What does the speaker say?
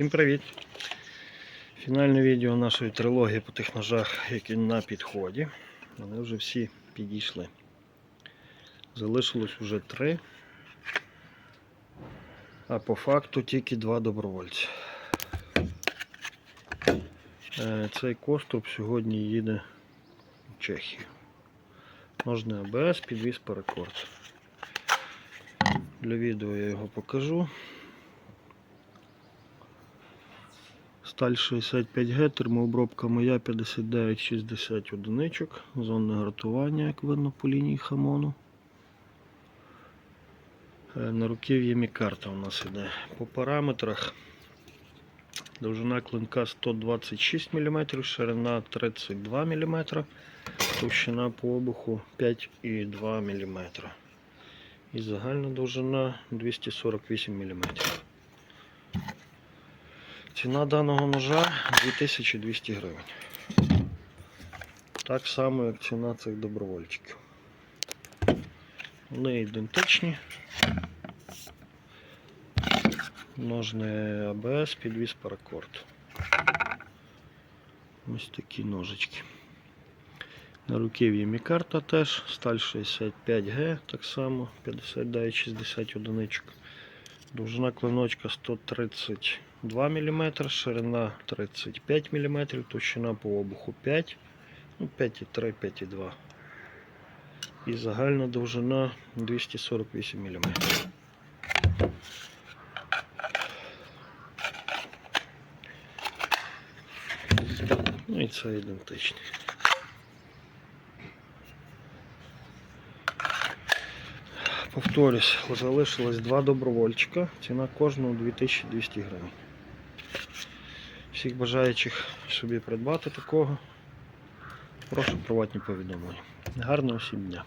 Всім привіт! Фінальне відео нашої трилогії по тих ножах, які на підході. Вони вже всі підійшли. Залишилось вже три. А по факту тільки два добровольці. Е, Цей коструб сьогодні їде в Чехію. Ножний АБС, підвіз паракорд. Для відео я його покажу. Сталь 65Г, термообробка моя 5960 одиничок, зонне гартування, як видно по лінії хамону. Е, На руків'ї мікарта у нас іде. По параметрах довжина клинка 126 мм, ширина 32 мм, товщина по обуху 5,2 мм. І загальна довжина 248 мм. Ціна даного ножа 2200 гривень. Так само, як ціна цих добровольчиків. Вони ідентичні. Ножний АБС, підвіз паракорд. Ось такі ножички. На руків'ї мікарта теж, сталь 65Г, так само, 59-60 одиничок. Довжина клиночка 132 мм, ширина 35 мм, товщина по обуху 5, ну 5,3, 5,2. І загальна довжина 248 мм. Ну і це ідентичний. Повторюсь, залишилось два добровольчика. Ціна кожного 2200 гривень. Всіх бажаючих собі придбати такого. Прошу приватні повідомлення. Гарного всім дня!